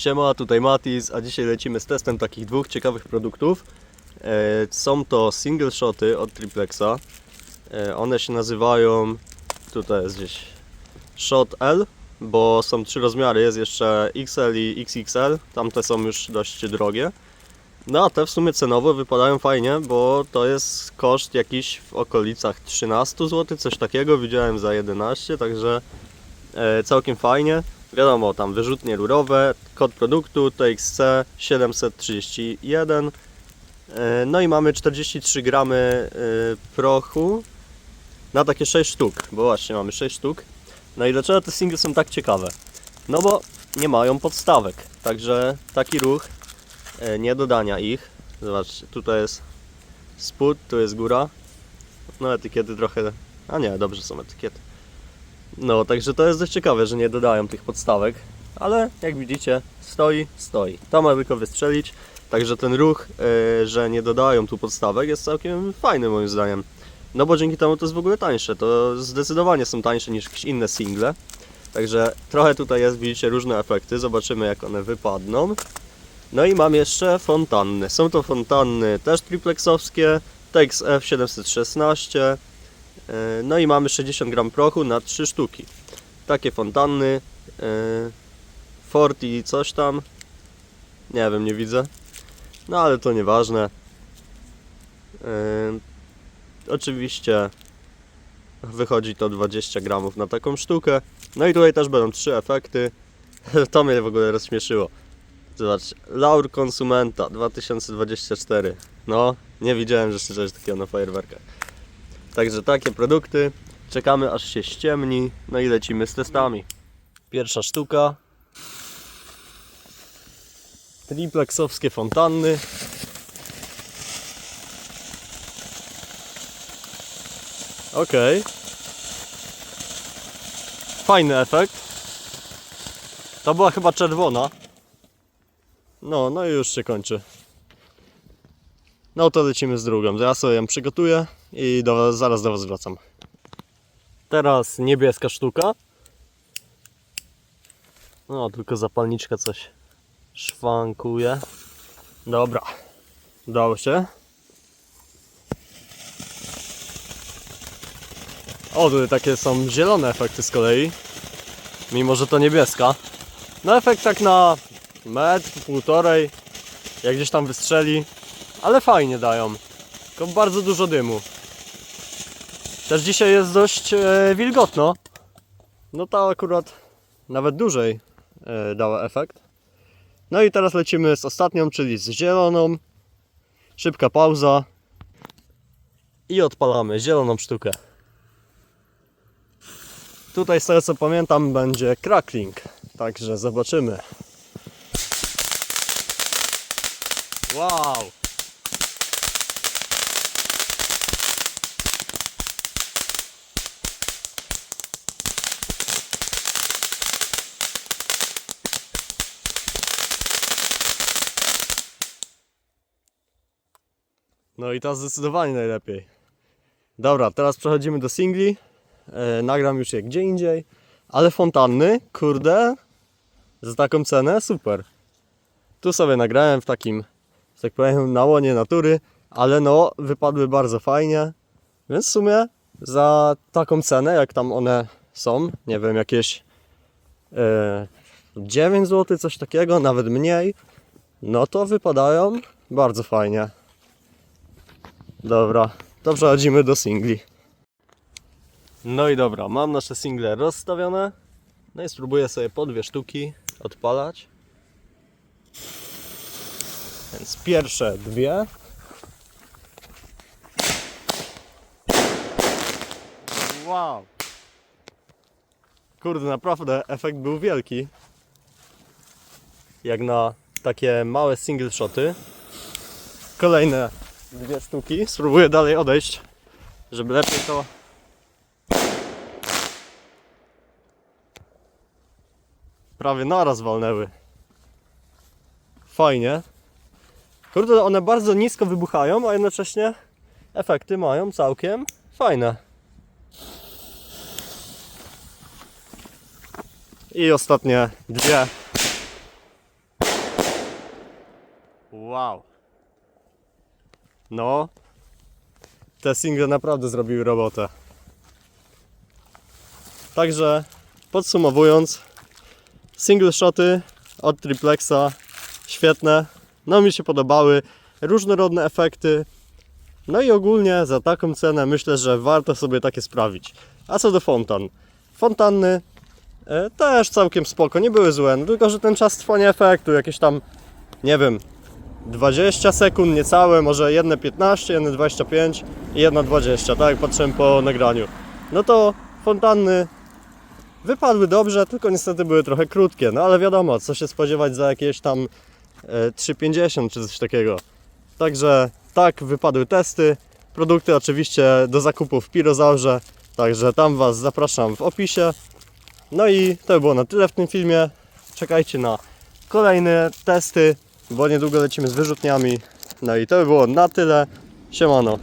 Siema, tutaj Matis, a dzisiaj lecimy z testem takich dwóch ciekawych produktów. E, Są to single shoty od Triplexa. E, One się nazywają, tutaj jest gdzieś Shot L, bo są trzy rozmiary, jest jeszcze XL i XXL, tamte są już dość drogie. No a te w sumie cenowo wypadają fajnie, bo to jest koszt jakiś w okolicach 13 zł, coś takiego, widziałem za 11, także e, całkiem fajnie. Wiadomo, tam wyrzutnie rurowe, kod produktu TXC 731. E, No i mamy 43 gramy e, prochu na takie 6 sztuk, bo właśnie mamy 6 sztuk. No i dlaczego te single są tak ciekawe? No bo nie mają podstawek, także taki ruch e, nie dodania ich. Zobaczcie, tutaj jest spód, tu jest góra. No etykiety trochę, a nie, dobrze są etykiety. No, także to jest dość ciekawe, że nie dodają tych podstawek, ale jak widzicie, stoi, stoi. To ma tylko wystrzelić, także ten ruch, e, że nie dodają tu podstawek jest całkiem fajny moim zdaniem. No bo dzięki temu to jest w ogóle tańsze, to zdecydowanie są tańsze niż jakieś inne single. Także trochę tutaj jest, widzicie, różne efekty, zobaczymy jak one wypadną. No i mam jeszcze fontanny. Są to fontanny też triplexowskie, TXF 716. e, No i mamy 60 gram prochu na 3 sztuki. Takie fontanny. e, Forti coś tam. Nie wiem, nie widzę. No ale to nieważne. E, Oczywiście wychodzi to 20 gramów na taką sztukę. No i tutaj też będą trzy efekty. To mnie w ogóle rozśmieszyło. Zobacz, Laur Konsumenta 2024. No, nie widziałem, że coś takiego na fajerwerkach. Także takie produkty. Czekamy aż się ściemni. No i lecimy z testami. Pierwsza sztuka. Triplexowskie fontanny. Okej. Fajny efekt. To była chyba czerwona. No, no i już się kończy. No to lecimy z drugą. Ja sobie ją przygotuję i do, zaraz do Was wracam. Teraz niebieska sztuka. No, tylko zapalniczka coś szwankuje. Dobra. Udało się. O, tutaj takie są zielone efekty z kolei. Mimo, że to niebieska. No efekt tak na metr, półtorej. Jak gdzieś tam wystrzeli. Ale fajnie dają. Tylko bardzo dużo dymu. Też dzisiaj jest dość e, wilgotno. No ta akurat nawet dłużej e, dała efekt. No i teraz lecimy z ostatnią, czyli z zieloną. Szybka pauza. I odpalamy zieloną sztukę. Tutaj z tego co pamiętam będzie crackling. Także zobaczymy. Wow! No i ta zdecydowanie najlepiej. Dobra, teraz przechodzimy do singli. E, nagram już je gdzie indziej. Ale fontanny, kurde, za taką cenę super. Tu sobie nagrałem w takim, że tak powiem, na łonie natury, ale no, wypadły bardzo fajnie. Więc w sumie za taką cenę, jak tam one są, nie wiem, jakieś e, 9 zł, coś takiego, nawet mniej, no to wypadają bardzo fajnie. Dobra, to przechodzimy do singli. No i dobra, mam nasze single rozstawione. No i spróbuję sobie po dwie sztuki odpalać. Więc pierwsze dwie. Wow! Kurde, naprawdę efekt był wielki. Jak na takie małe single shoty. Kolejne dwie sztuki. Spróbuję dalej odejść, żeby lepiej to prawie naraz walnęły. Fajnie. Kurde, one bardzo nisko wybuchają, a jednocześnie efekty mają całkiem fajne. I ostatnie dwie. Wow. No. Te single naprawdę zrobiły robotę. Także podsumowując, single shoty od triplexa świetne. No mi się podobały. Różnorodne efekty. No i ogólnie za taką cenę myślę, że warto sobie takie sprawić. A co do fontan? Fontanny e, też całkiem spoko, nie były złe, no tylko że ten czas trwania efektu jakieś tam, nie wiem, 20 sekund niecałe, może jedne 15, jedne 25 i jedna 20, tak jak patrzyłem po nagraniu. No to fontanny wypadły dobrze, tylko niestety były trochę krótkie, no ale wiadomo, co się spodziewać za jakieś tam e, 3,50 czy coś takiego. Także tak wypadły testy. Produkty oczywiście do zakupu w Pirozaurze, także tam Was zapraszam w opisie. No i to by było na tyle w tym filmie. Czekajcie na kolejne testy, bo niedługo lecimy z wyrzutniami. No i to by było na tyle. Siemano.